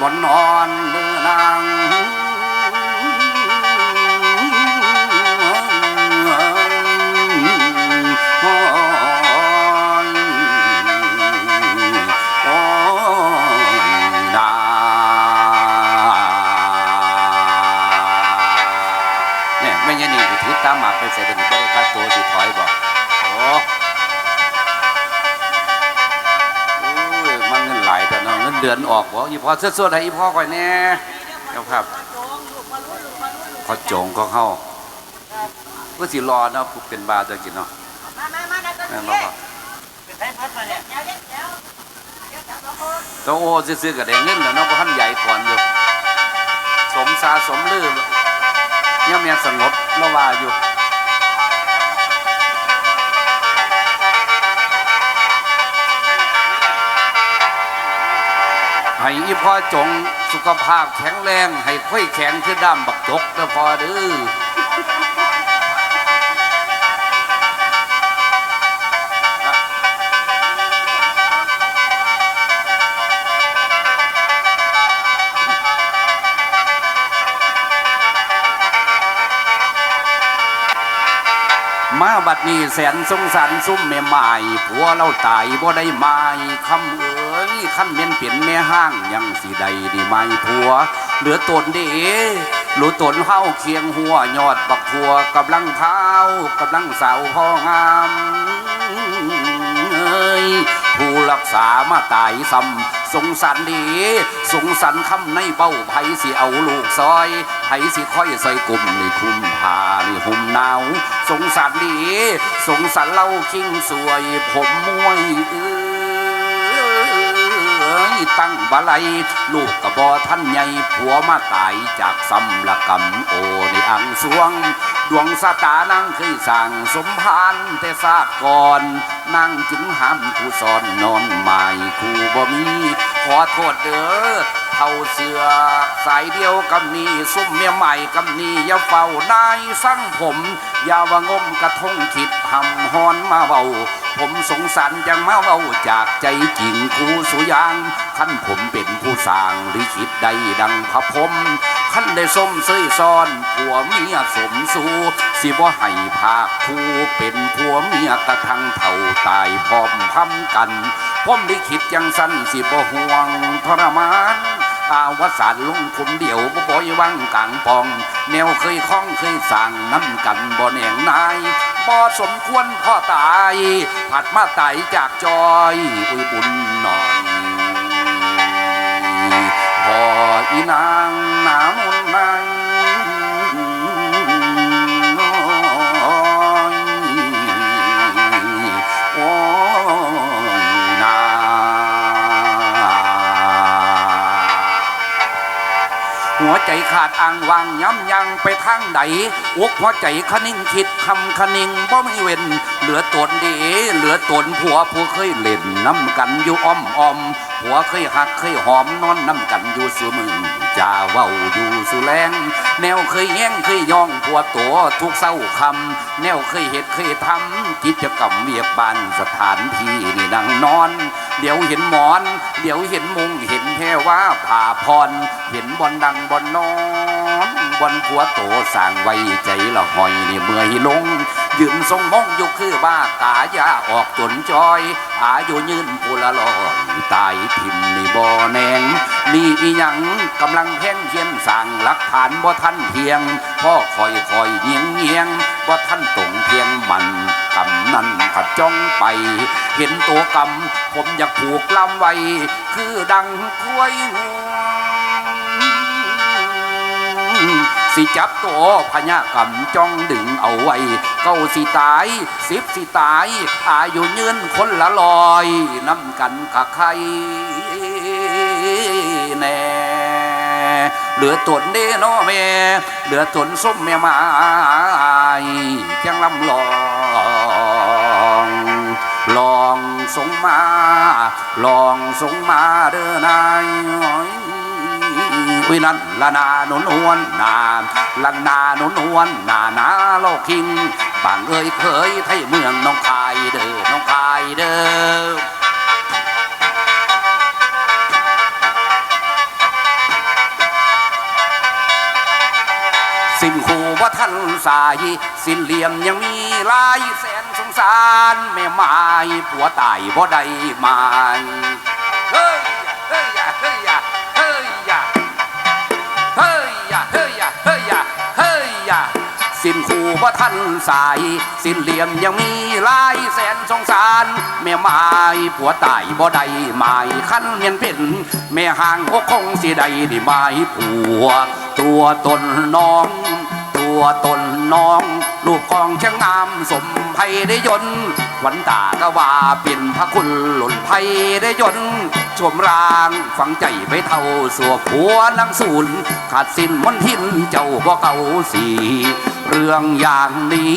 บนนอนเดื ดือนออกบ่อีพอเสื้อสวดให้อีพ่อก่อยแน่เจ้าครับพอจงก็เข้าก็สิรอเนาะผู้เป็นบาจะกินเนาะมามามาได้ตัวนี้เป็นไทยพัดมาเนี่ยตัวโอ้ซื่อๆก็ได้เงินแล้วเนาะบ่ทันใหญ่ก่อนอยู่สมซาสมลือย่อมแม่สงบละว่าอยู่ ให้อีพ่อจงสุขภาพแข็งแรง ให้ค่อยแข็งคือด้ามบักจกเด้อพอเด้อมาบัดนี้แสนสงสารซุ่มแม่ไม้ผัวเราตายบ่ได้ไม้คำเอ ยคันเม่นเปลี่ยนแม่ห้างยังสิใดดีไม้ผัว เหลือตนเด้หรือตนเฮาเคียงหัวยอดบักทัวกำลังเท้ากำลังสาวพ่องามเอ้ผู้รักษามาตายซ้ำสงสารดีสงสารคำในเบ้าไผสิเอาลูกซอยไผสิค่อยใส่กลุ่มนี่คุ้มผ้านี่ห่มหนาว สงสารดีสงสารเล่าคิงสวยผมมวยเอ้ย ตั้งบาลัยลูกกระบอท่านใหญ่ผัวมาตายจากซ้ำละกำโอในอังสวง ดวงสตานั่งเคยสั่งสมพานแต่ทราบก่อนนั่งจึงห้ามผู้สอนนอนใหม่คู่บ่มี ขอโทษเด้อเท่าเสือสายเดียวกับนี่ซุ่มเมียใหม่กับนี่อย่าเฝ้านายสั่งผม อย่าว่างมกระทงคิดหำฮอนมาเบา ผมสงสารจังมาเบาจากใจจริงครูสุยางขั้นผมเป็นผู้สร้างหรือคิดใดดังพระพรมขั้นได้ส้มเสยซ้อนผัวเมียสมสู่สิบ่ให้ภาคคู่เป็นผัวเมียกระทั่งเท่าตายพร้อมพำกันผมได้คิดจังสั้นสิบ่ห่วงทรมานอาวสานลงคุมเดี่ยวบ่บ่อยวังกลางปอง แนวเคยคล้องเคยสั่งน้ำกันบ่แหนงนาย บอสมควรพ่อตาย ผัดมาไตจากจอยอุ้ยบุญหน่อยพออีนางหนามน หัวใจขาดอ่างวางย้ำยังไปทางใดอกหัวใจคนิ่งคิดคำคนิ่งบ่มีเว้นเหลือตนดีเหลือตนผัวผู้เคยเล่นน้ำกันอยู่อ้อมอ้อมผัวเคยหักเคยหอมนอนน้ำกันอยู่สุมือจ่าเว้าอยู่สุแรงแนวเคยแย่งเคยย่องผัวตัวทุกเศร้าคำแนวเคยเห็ดเคยทำกิจกรรมเวียกบานสถานที่นี่นั่งนอน เดี๋ยวเห็นหมอน เดี๋ยวเห็นมุงเห็นแพรว่าผ่าพร เห็นบอลดังบอลนอนบอลผัวโตสร้างไว้ใจละหอยนี่เมื่อยลง ยืนทรงมองอยู่คือบ้ากายาออกจนจอย อายุยืนปุละลอยตายทิมนี่บ่อแนงนี่อีหยังกำลังแพ่งเพียนสั่งหลักฐานบ่ทันเพียงพ่อคอยคอยเงียงเงียงบ่ท่านตรงเพียงมัน กำนั้นขัดจ้องไป เห็นตัวกำผมอยากผูกลำไว้ คือดังกล้วยงวงสิจับตัวพญากรรมจ้องดึงเอาไว้ เก้าสิตายสิบสิตาย อายุยืนคนละลอยน้ำกันกะใครแน่เหลือตนเด้นอแม่ เหลือตนส้มแม่ไม้จังลำลอง สงมาลองสงมาเด้อนายวินันละนาหนุนวนนาลังนาหนุนวนนานาโลกิงบางเอ้ยเคยไทยเมืองน้องคายเด้อน้องคายเด้อสินคูว่าท่านสาย สินเหลี่ยมยังมีลายแสน สารแม่ไม้ผัวตายบ่ได้หมาเฮ้ยเฮ้ยอย่าเฮ้ยอย่าเฮ้ยเฮ้ยเฮ้ยเฮ้ยเฮ้ยสิ้นคู่บ่ทันสาย สิ้นเหลี่ยมยังมีลายแสนสงสารแม่ไม้ผัวตายบ่ได้หมายคันเมียนเป็น แม่ห่างก็คงสิได้ด้ไม้ผัว ตัวตนน้อง ตัวตนน้อง ลูกกองช่างงามสมไพได้ยนวันตากะว่าเป็นพระคุณหล่นไพได้ยนชมรางฝังใจไปเท่าสัวผัวนังศูนขาดสิ้นมนทินเจ้าบ่เก่าสี เรื่องอย่างนี้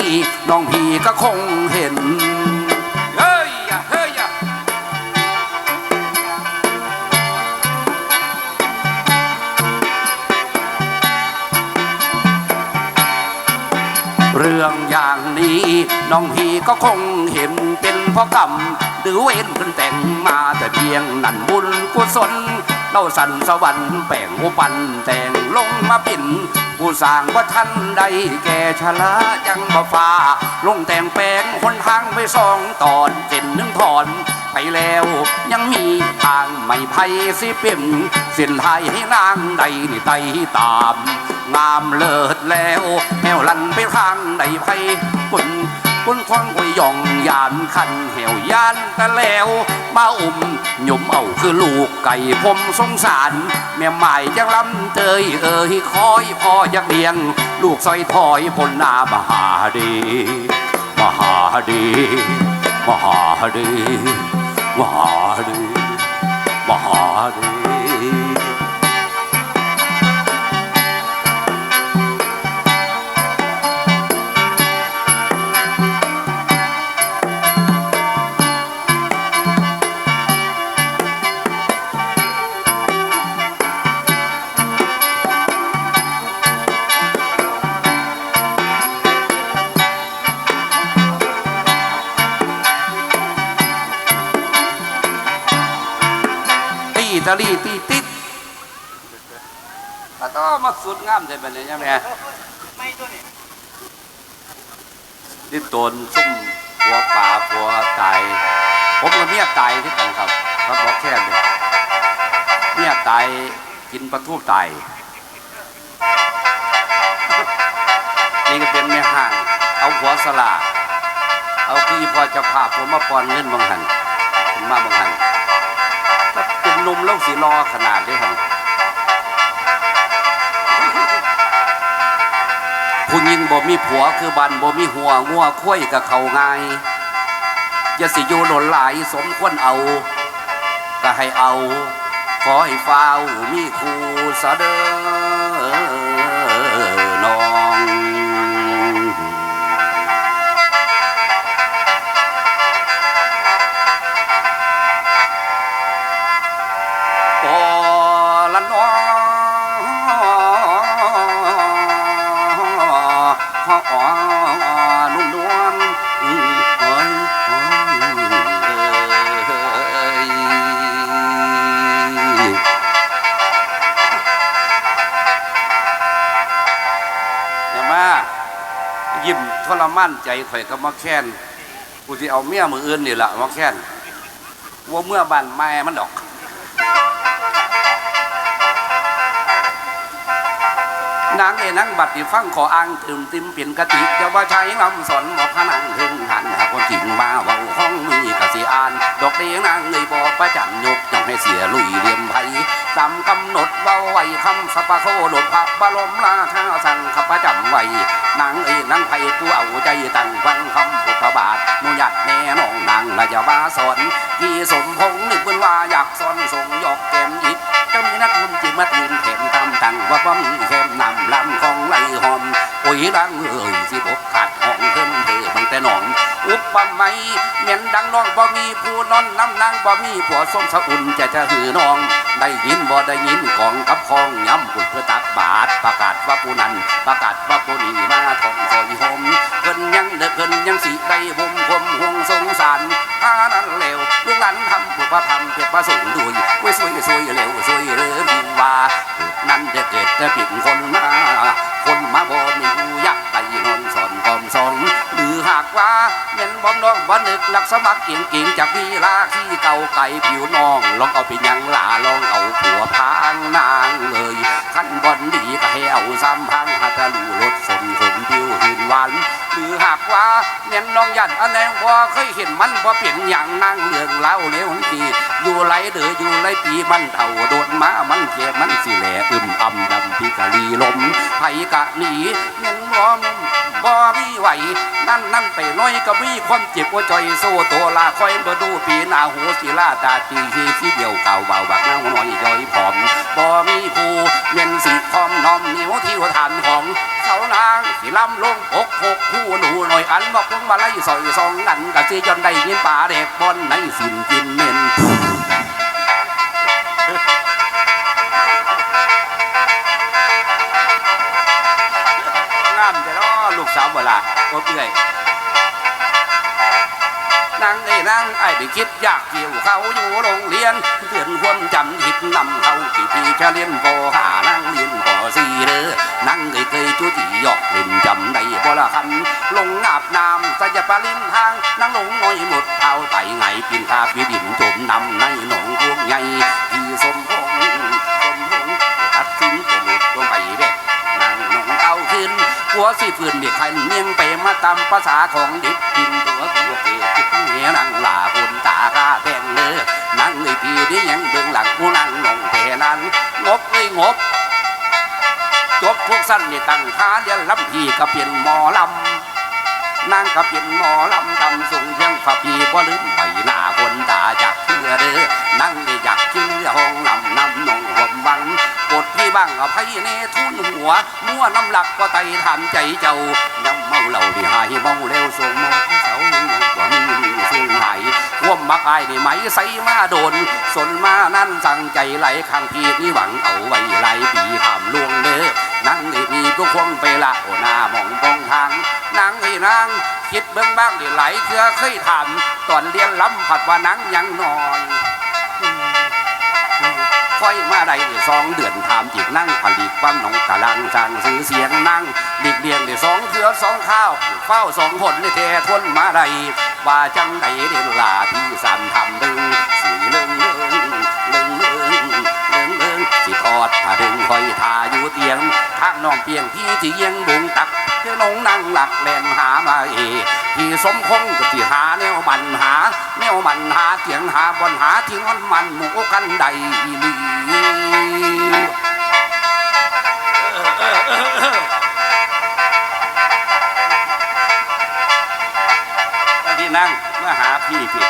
น้องพี่ก็คงเห็น เรื่องอย่างนี้ น้องพี่ก็คงเห็นเป็นเพราะกรรม หรือเว้นขึ้นแต่งมาแต่เพียงนั่นบุญกุศลเล่าสันสวรรค์แป่งหัวปันแต่งลงมาปิ่นผู้สร้างว่าท่านใดแก่ชะลาจังบ่ฟ้า ลงแต่งแปลงคนทางไปสองตอนเจ็นหนึ่งถอน ไปแล้ว ยังมีทางไม่ไพ่สิเป็นเส้นไทยให้นางใดนี่ไตตาม งามเลิศแล้วแมวลันไปทางใดไพ่ปุ่นปุ่นควังไว้ย่องยานคันแหวยานตะแล้วมาอุ่มหยุมเอาคือลูกไก่ผมสงสาร แม่ใหม่ยังลำเตยเอ่ยคอยพ่อยักเลี้ยง ลูกซอยถอยบนหน้ามหาดีมหาดีาสุดงามใจแบบนี้ใช่ไหมไม่ตัวนี้ดิตนซุ่มหัวป่าหัวตายผมกับเมียตายที่กันครับครับบอกแค่เดียวเมียตายกินปลาทูตายนี่ก็เป็นแม่ห้าง เอาหัวสลากเอาคือพอจะภาผมมาปอนเงินบางหันมาบางหันถ้าเป็นนมแล้วสีรอขนาดนี้ครับ บ่มีผัวคือบันบ่มีหัวงัวคุ้ยกับเขาง่ายอย่าสิอยู่หล่นหลายสมควรเอา ก็ให้เอา ขอให้ฟ้าวมีครูสะเดอน้อง มั่นใจข่อยก็มาแค้นกูที่เอาเมียมืออื่นนี่แหละมาแค้นว่าเมื่อบ้านแม่มันดอกนางเอนังบัดที่ฟังขออ้างถึงติมเปลี่ยนกติจะว่าใช้ลำสอนบอกพนังถึงหัน คนถิ่งมาเว่าห้องมีกะสิอ่าน ดอกเดียงนางเลยบอกประจันยกจังให้เสียลุยเลียมไผตามกำหนดเว้าไว้คำสปะโคโดดพระบรมราชาสั่งขับประจำไว้นางเอ้นางไผผู้เอาใจตั้งฟังคำพุทธบาทมุยัดแม่น้องนางราชวาสอนกี่สมพงษ์นึกเป็นว่าอยากสอนส่งยอกแก้มอิดเจ้ามีนักบุญจิมายืนเข็มตามตังว่าบ่มีเข็มนำลำของไหลหอมปุ๋ยดังึดบ่ไหมเหม็นดังน้องบ่มีผู้นอนน้ำนางบ่มีผัวส้มสะอุ่นจะจะหือน้อง ได้ยินบ่ได้ยินของกับคองย้ำบุญเพื่อตักบาทประกาศว่าผู้นั้น ประกาศว่าผู้นี้มาทองซอยหอมเพิ่นยังเด็กเพิ่นยังสีได้ห่มห่มห่วงสงสารถ้านั้นเลวลูกหลานทำผัวพธรทำเพื่อประสงค์ด้วยไว้สวยสวยเลวสวยเรือพิมว่านั้นเด็กเด็กจะปิดคนมาคนมาบ่มีผู้ยากษ์ไปนอนสอนกอมสองหรือหากว่า นึกลักสมัครเก่งเก่งๆจากวีลาที่เก่าไก่ผิวน้องลองเอาไปยังหลาลองเอาผัวพางนางเลยขั้นบอนดีก็ให้เอาซ้ำพังหาตะลูรถสมผมผิวหิน ถือหากว่าเมียนน้องยันอันแนงบ่เคยเห็นมันบ่เปลี่ยนอย่างนางเรื่องเล่าเลี้ยวดีอยู่ไรเด้ออยู่ไรปีมันเท่าโดดมามันเจ็บมันสิแหลอึมอ่ำดำพิกะลีลมไผกะหนีเมียนบ่มุมบ่มีไหวนั่นนั่นไปน้อยก็มีความเจ็บว่าจอยโซตัวลาคอยมาดูปีหนาหูสีลาตาตีฮีที่เดียวเก่าเบาบักน้าหน่อยย่อยผอมบ่มีผู้เย็นสีพร้อมน้อมนิ้วที่หัวฐานของเสานางสีลำลงอกหกคู่หนูหน่อยอันบอกลงมาไล่สอยสองนันกะซีจนได้ยินป่าเด็กบอนในสินกินเม่นงามแต่ล้อลูกสาวเวลาโอ้เอื่อย นางไอ้นางไอ้ได้คิดอยากเกี่ยวเขาอยู่โรงเรียนเตือนความจำหิดนำเขากี่ปีจะเรียนปหานางเรียนปสี่เด้อนางเคยเคยจุจีหยอกเล่นจำได้บ่ละคันลงอาบน้ำสยปาลินทางนางลงน้อยหมดเท้าไตไงปีนคาปีดินจมนำในหนองพวงใหญ่ที่สมพงสมพงตัดสิน หัวสิฟืนเบียดไข่เมียงไปมาตามภาษาของเด็กกินตัวตัวเกจิตเหนียนางลาคนตาข้าแพงเลือนางในปีนี้ยังเบื้องหลังผู้นางนองแพนั้นงบเลยงบจบพวกสั้นนี่ตั้งค้าเดียนลำพีก็เปลี่ยนหมอลำนางก็เป็นหมอลำทำสูงเชียงฝาพีก็ลืมใบหน้าคนตาจา เชื่อนั่งได้อยากกินห้องลำน้ำนองหวมบังกดพี่บ้างอภัยเนทุนหัวมั่วน้ำหลักก็ไตทานใจเจ้ายังเมาเหล่าที่หายเมาเร็วส่งมองเสาหนึ่งกว่ามีซึ่งหายว่มมักอายนี่ไหมใส่มาโดน สนมานั่นสั่งใจไหลข้างพีนี่หวังเอาไว้ไหลปีขามลวงเด้อ นั่งไอ้พี่ก็ควงไปละโอหน้ามองตรงทางนั่งไอ้นางคิดเบื้องบ้างได้ไหลเถื่อเคยถามตอนเรียนล้ำผัดว่านังยังน้อยค่อยมาได้สองเดือนถามจีกนั่งผลิตความหนองกะลังสั่งซื้อเสียงนั่งดิกเดียงได้สองเถื่อสองข้าวเฝ้าสองคนได้แท้ทนมาได้ว่าจังไดเด่นลาที่สันทำดึงสี่เลื่องเลื่อง เตียงทางน้องเปียงพี่ที่ยังบุงตักเพื่องนั่งหลักแหลนหามาเอพี่สมคงก็ที่หาแนวมันหา แนวมันหาเตียงหาบนหาที่งอนมันหมูกันใดอีลีที่นั่งมาหาพี่พี่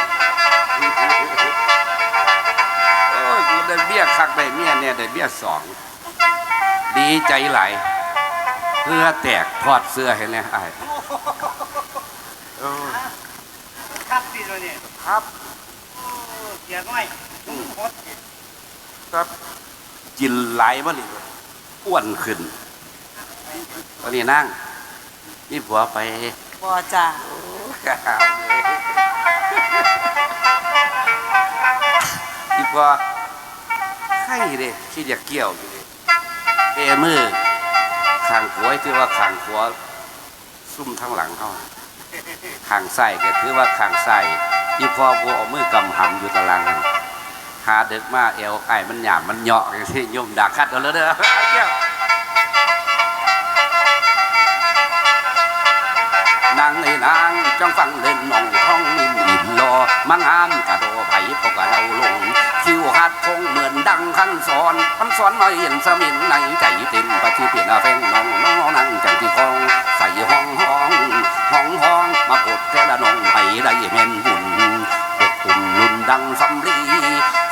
โอ้ยกูได้เบี้ยคักได้เมียเนี่ยได้เบี้ยสอง ดีใจไหลายเพื่อแตกทอดเสื้อเห็นไหมไอ้ายเออครับพี่ตัวนี้ครับโอ้เสียน้อยนุ่มโคตรครับกินไหลายมาเลยอ้วนขึ้นตอนนี้นั่งนี่ผัวไปบ่จ้านี่ผัวไข่เด้คิดอยากเกี่ยวอยู่ เด้เอมือขางผัวถือว่าขางขัวซุ่มทั้งหลังเขาขางใส่ก็ถือว่าขางใส่ที่พ่อกูเอามือกำหำอยู่ตารางหาเด็กมาเอวไอ้มันหยาบมันเหยาะอย่างที่โยมด่าคัดเอาแล้วเด้อ จ้องฟังเล่นมองท้องนินดินรอมังอามกระโดไผ่พกกะเราลงคิวหัดคงเหมือนดังขั้นสอนมันสอนมาเห็นสมินในใจเต็มปฏิเปลี่ยนแฟงน้องน้องนั่งจังที่คองใส่ห้องห้องห้องห้องมากดแค่ละน้องไปได้แม่นบุญปกคุมลุนดังสำลี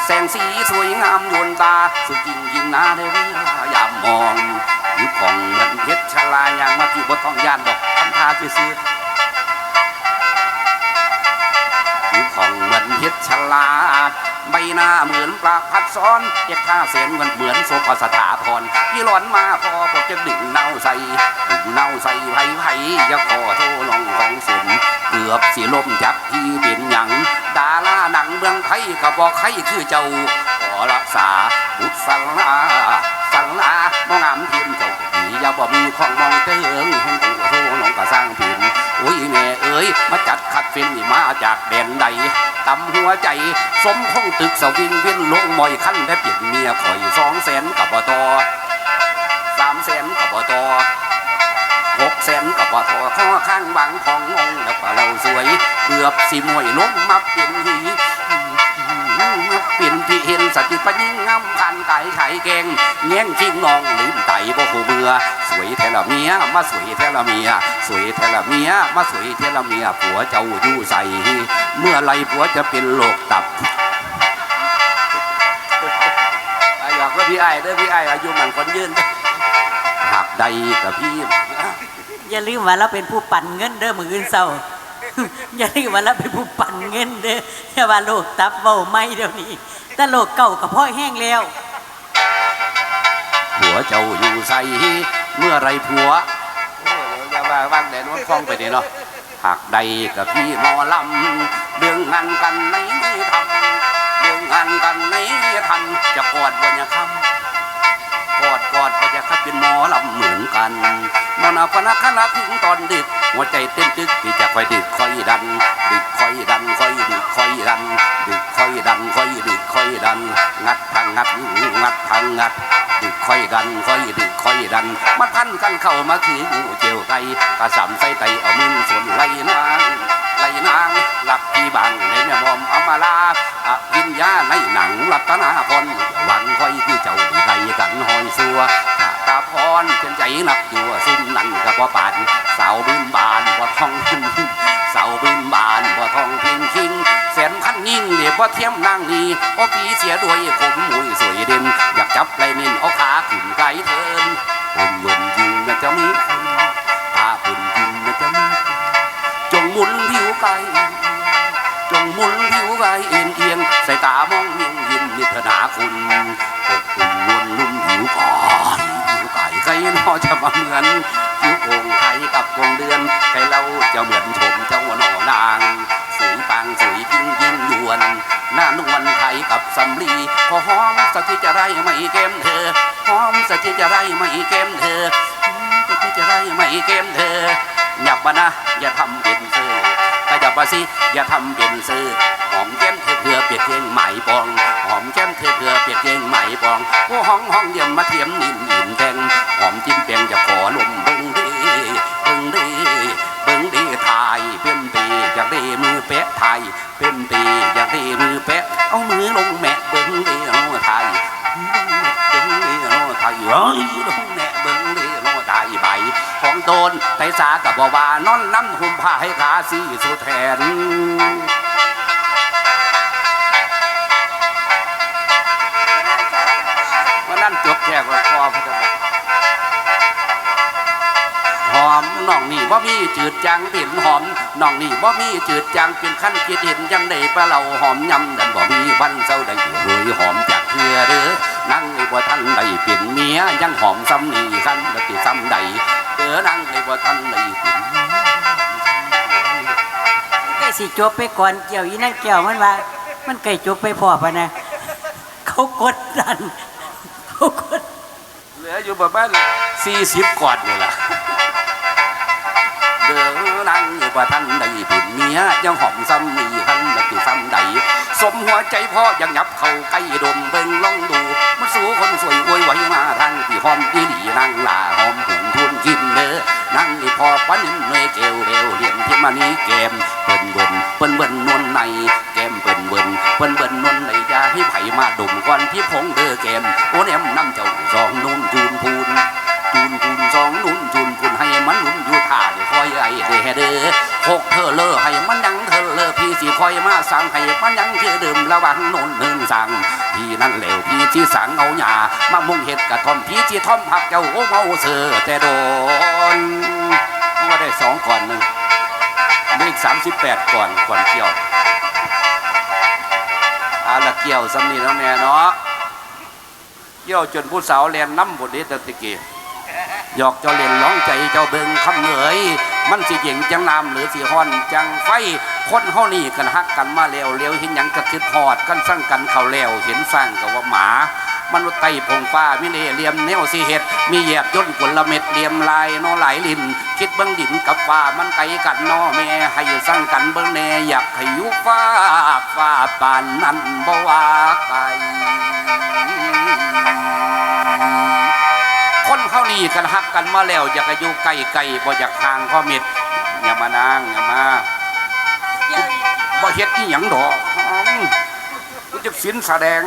แสงสีสวยงามนวลตาสุดจริงยิ่งนาได้เวลายามมองยุคของเหมือนเพชรชลาอย่างมาที่บ่ต้องยานดอกทำท่าซื่อ ของเพชรชลาใบหน้าเหมือนปลาพัดซ้อนเอกท่าเสียนเหมือนเหมือนโซกสถาพรยี่หลอนมาพอบอกจะดึงเน่าใส่ดึงเน่าใส่ไผ่ไผ่อย่าขอโทษลองของสมเกือบสิล่มจับที่เป็นหยังดาราหนังเมืองไทยก็บอกใครคือเจ้าขอรักษาบุตรสังลาสังลา มองงามเทียมเจ้าผียแล้วบ่มีของมองเติงแห่งกูโทน้องก็สร้างผินโอ้ยแม่เอ๋ยมาจัดคัดฟินนี่มาจากแดนใดตำหัวใจ สมคงตึกเสวิงเวียนลงมอยขั้นได้เปลี่ยนเมียข่อยสองแสนกับบตสามแสนกับบตหกแสนกับบตข้อข้างบางของงงแล้วก็เราสวย เกือบสิมวยล้มมาเปลี่ยนหี เปลี่ยนที่เห็นสติปัญญงามพันไก่ไข่แกงแง่งทิ้งนองลืมไตบ่หูเบื่อสวยแทละเมียมาสวยแทละเมียสวยแทละเมียมาสวยแทละเมียผัวเจ้าอยู่ใส่เมื่อไรผัวจะเป็นโรคตับไอ้หยอกก็พี่ไอ้เด้อพี่ไอ้อายุมันคนยืนหักใดกับพี่อย่าลืมว่าเราเป็นผู้ปั่นเงินเด้อมืออื่นเศร้า อย่าลืมว่าเราเป็นผู้ปั่นเงินเด้ออย่าว่าโลกตับเบาไม่เดี๋ยวนี้ แต่โลกเก่ากับพ่อแห้งแล้ว ผัวเจ้าอยู่ใส่เมื่อไรผัวโอ้ยอย่าว่าว่างแดนวันคลองไปนี่เนาะหักใดกับพี่หมอลำเรื่องงานกันไหนไม่ทำเรื่องงานกันไหนไม่ทันจะกอดวันยคำกอดกอด ก็จะคัดเป็นหมอลำเหมือนกันมอนาพนักคณะถึงตอนดึก หัวใจเต้นตึกที่จะคอยดึกคอยดัน ดึกคอยดันคอยดึกคอยดัน ดึกคอยดันคอยดึกคอยดัน งัดทางงัดงัดทางงัด ดึกคอยดันคอยดึกคอยดัน มาทันกันเข้ามาถืองูเจียวไตกระสำใส่ไตเอามือส่วนไหลนาง บานสาวบืนบานบ่ทองพิงสาวบืนบานบ่ทองพิงคิงแสนพันยิ่งเดียบ่เทียมนางนีโอ้ผีเสียด้วยผมมุยสวยเด่นอยากจับไรนินเอาขาขึ้นไกลเทินคนยนยิงนะจะมีคนถ้าคนยิงนะจะมีจงหมุนผิวไกลจงหมุนผิวไกลเอียงเอียงใส่ตามองเมียงยินนิทนาคุณอกคุณนวลลุ่มผิวก่อนผิวไก่ไก่นอจะมาเหมือน ไทยกับโองเดือนใครเล่าจะเหมือนชมเจ้าหนอนางสวยปางสวยพิงยิ่งยวน หน้านวลไทยกับสำลีพอหอมสักทีจะไรไม่เกมเธอหอมสักทีจะไรไม่เกมเธอสักทีจะไรไม่เกมเธอหยับมานะอย่าทำเป็นเธอขยับมาสิอย่าทำเป็นซื่อหอมแก้มเธอเพื่อเปียกเกงไหมปอง หอมแก้มเธอเพื่อเปียกเกงไหมปองผู้ห้องห้องเยี่ยมมาเทียมนิ่มอิ่มแทงหอมจิ้มเปียงจะขอลมายเป็นตีอยากได้มือแปะเอามือลงแมะเบิ้งดีเอาไทยเบิ้งดียวไทยเอ้ยลงแมะเบิ้งดีเอาไทยใบของโตนไตสากับบ่าวานอนน้ำหุ่มผ้าให้ขาสีสุแทน บ่มีจืดจางเป็นหอมน้องนี่บ่มีจืดจางเป็นขั้นคิดเห็นยังได้ปลาเหล่าหอมยำดันบ่มีวันเศร้าได้เลยหอมจากเพื่อเด้อนั่งในบ่ทันได้เป็นเมียยังหอมซ้ำนี่ขั้นละติซ้ำใดเออนั่งในบ่ทันได้เป็นใกล้สิจบไปก่อนเกี่ยวอีนั่นแก้วมันว่า มันใกล้จบไปพอปะนะ เขากดดันเขากดเหลืออยู่ประมาณสี่สิบก่อนนี่ล่ะ นั่งอยู่บ่ทันได้เป็นเมียยังหอมซ้ำมีคันละติซ้ำใดสมหัวใจพ่อยังยับเข้าใกล้ดมเบิ่งลองดูมันสู้คนสวยอวยไว้มาทางที่หอมอีหลีนั่งลาหอมหุ่นทุนกินเด้อนั่งนี่พอปันเมยเกลเร็วเหลี่ยมที่มานี้แกมเปิ้นเบิ่นเปิ้นเบิ่นนวลในแกมเปิ้นเบิ่นเปิ้นเบิ่นนวลในยาให้ไผมาดมก่อนพี่พงเด้อแกมโอ้แนมน้ำเจ้าสองนุ่นจูนพูนจูนพูนสองนุ่นจูนพูนให้มันนุ่นอยู่ท่าเด อยไอ้เด้อเด้หกเธอเลอให้มันยังเธอเลอพี่สิคอยมาสั่งให้มันยังคือเดิมระวังนุ่นเนินสั่งพี่นั่นเหลวพี่ที่สั่งเอาหยามามุ่งเห็ดกระท่อมพี่ที่ท่อมผักเจ้าโอ้เมาเสือแต่โดนว่าได้สองก่อนหนึ่งเลขสามสิบแปดก่อนก่อนเกี่ยวอาละเกี่ยวสำนีเนาะแม่เนาะเกี่ยวจนผู้สาวเรียนน้ำบทนี้ตะตะกี้ หยอกเจ้าเรียนร้องใจเจ้าเบิงคำเหนื่อยมันสิเหยิงจังน้ำหรือสิฮอนจังไฟคนเฮานี่กันฮักกันมาแล้วเลี้ยวเห็นหยังกระคิดหอดกันสั่งกันเขาแล้วเห็นสร้างกับว่าหมามนุษย์ไต่พงฟ้ามิเลเลียมแนวสีเห็ดมีแยบย่นกุละเม็ดเลียมลายนอไหลลินคิดเบิ้งดินกับฟ้ามันไกลกันนอแม่ให้สั่งกันเบิ้งแน่อยากให้ยุฟ้าฟ้าปานนั้นบ่ว่าไกล เขานี่กันฮักกันมาแล้วอยากอายุไกลไกลบ่อยากห่างพ่อเม็ดอย่ามานางอย่ามาบ่เฮ็ดอีหยังดอกกูจะสินแสดง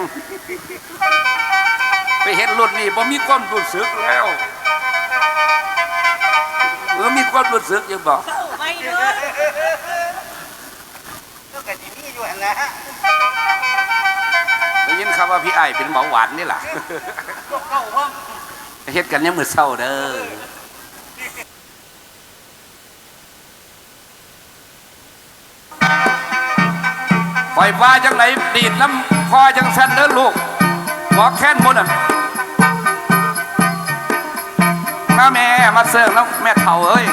ไปเห็นรุ่นนี้บ่มีความรู้สึกแล้วเออมีความรู้สึกอยู่บ่ไม่เด้อก็กะจิมีอยู่หั่นะได้ยินคำว่าพี่ไอเป็นเบาหวานนี่แหละกเก่าพร้อม เฮ็ดกันยังมือเศร้าเด้อไฟฟ้าจังไหนดีดน้ำคอจังสันเด้อลูกหมอแค้นหมดอะมาแม่มาเสิร์ฟแล้วแม่เฒ่าเอ้ย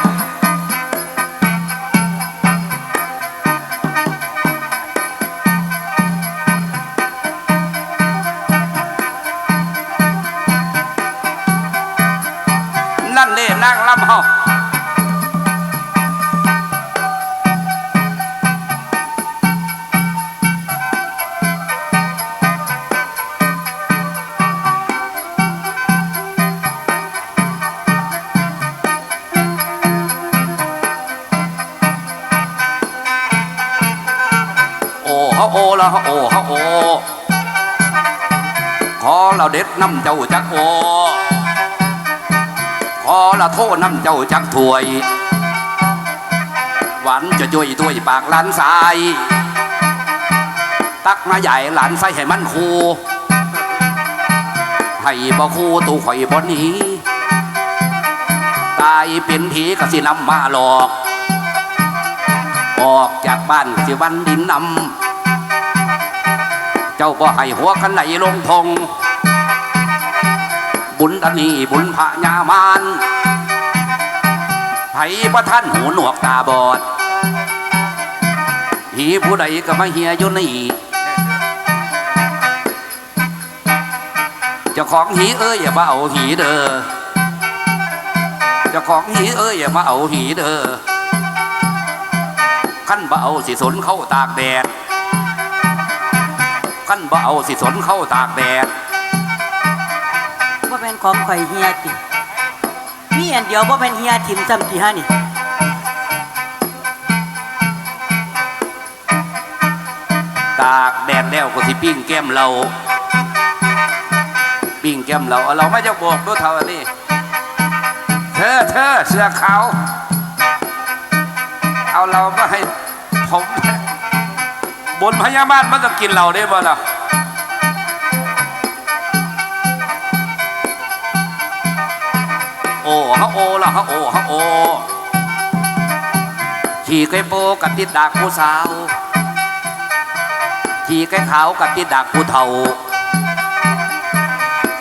นั่นเล่นั่งลำเฮาโอ้เฮาโอ ละโอละโทษน้ำเจ้าจักถวย หวานจะย่อยด้วยปากหลานสาย ตักมาใหญ่หลานใส่ให้มันคูให้บ่คูตูข่อยบ่หนีตายเป็นผีก็สินำมาหลอก ออกจากบ้านสิวันดินนำเจ้าบ่ให้หัวกันไหนลงทง บุญอันนีบุญพระญามานไผประท่านหูหนวกตาบอดหีผู้ใดก็มาเฮียอยู่นี่เจ้าของหีเอ้ยอย่ามาเอาหีเด้อเจ้าของหีเอ้ยอย่ามาเอาหีเด้อขั้นบ่เอาสิสนเข้าตากแดดขั้นบ่เอาสิสนเข้าตากแดด ของข่อยเฮียติมีอันเดียวว่าเป็นเฮียถิ่มซ้ำกี่ฮะนี่ตากแดดแล้วก็สิปิ้งแก้มเรา ปิ้งแก้มเราเอาเราไม่จะบอกด้วยเท่านี้เธอเธอเสื้อขาวเอาเรามาให้ผมบนพญามารมันจะกินเราได้บ่ล่ะ โอฮะโอละฮะโอฮะโอขี่ไก่โปกับติดดากผู้สาวขี่ไก่ขาวกับติดดากผู้เฒ่า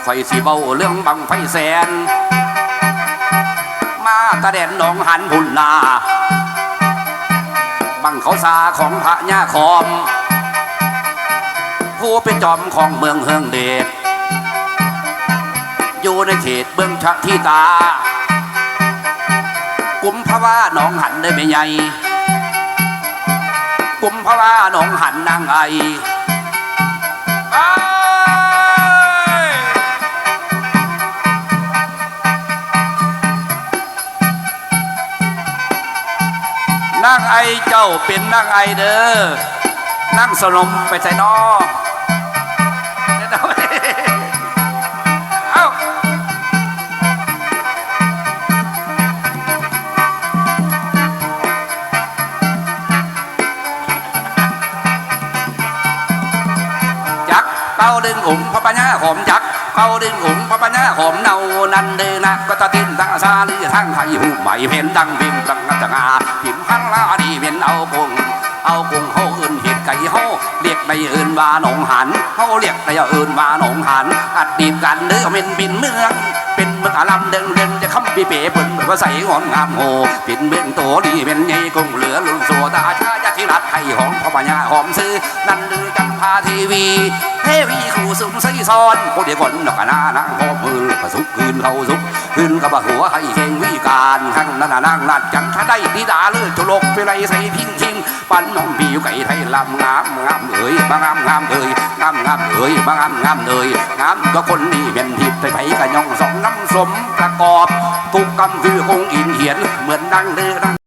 คอยสีเบาเรื่องบังไฟแสน มาตะแดนหนองหันหุ่นนาบังเขาสาของพระญาคอม ผู้เป็นจอมของเมืองเฮืองเดช อยู่ในเขตเบื้องชะที่ตา กุมภาวะหนองหันได้ไม่ใหญ่ กุมภาวะหนองหันนางไอเอ้ยนางไอเจ้าเป็นนางไอเด้อนั่งสนมไปใส่นอ ดึงอุ่มพระปัญญาหอมจักเขาดึงอุ่มพระปัญญาหอมเนานันเดนะก็ตะตินตังซาลีทั้งไทยหูใหม่เพนดังเพ่งตังนัจงาพิมพังลาดีเป็นเอากงเอากงเฮาอื่นเห็ดไก่เฮาเรียกในอื่นว่าหนองหันเขาเรียกในอื่นว่าหนองหันอัดดีบกันเด้อเม็นบินเมือง เป็นเมืองอาลำเดิงเดิงจะคำปีเป๋เปิ่นว่าใส่งอนงามโหเป็นเมืองโตดีเป็นไงกงเหลือลุนโซตาชายาธิรัตไทยหอมพอปัญญาหอมซื้อนั่นลือกันพาทีวีเทวีครูสุมซีซ้อนคนเดียวคนดอกกนานางหอมมือประสุกคืนเขาสุกคืนกับหัวให้เข่งวิการข้างนั้นนางนัดจังถ้าได้ดีดาเลือจุลกไปไรใส่พิงคิง ปันน้องบิวไก่ไทยลำงามงามเอ้ยบางามงามเอ้ยงามงามเอ้ยบางามงามเอ้ยงามก็คนนี้เป็นทิพย์ไปไปกะยองสองน้ำสมประกอบ ทุกกรรมคือคงอินเหียนเหมือนดังเรือดัง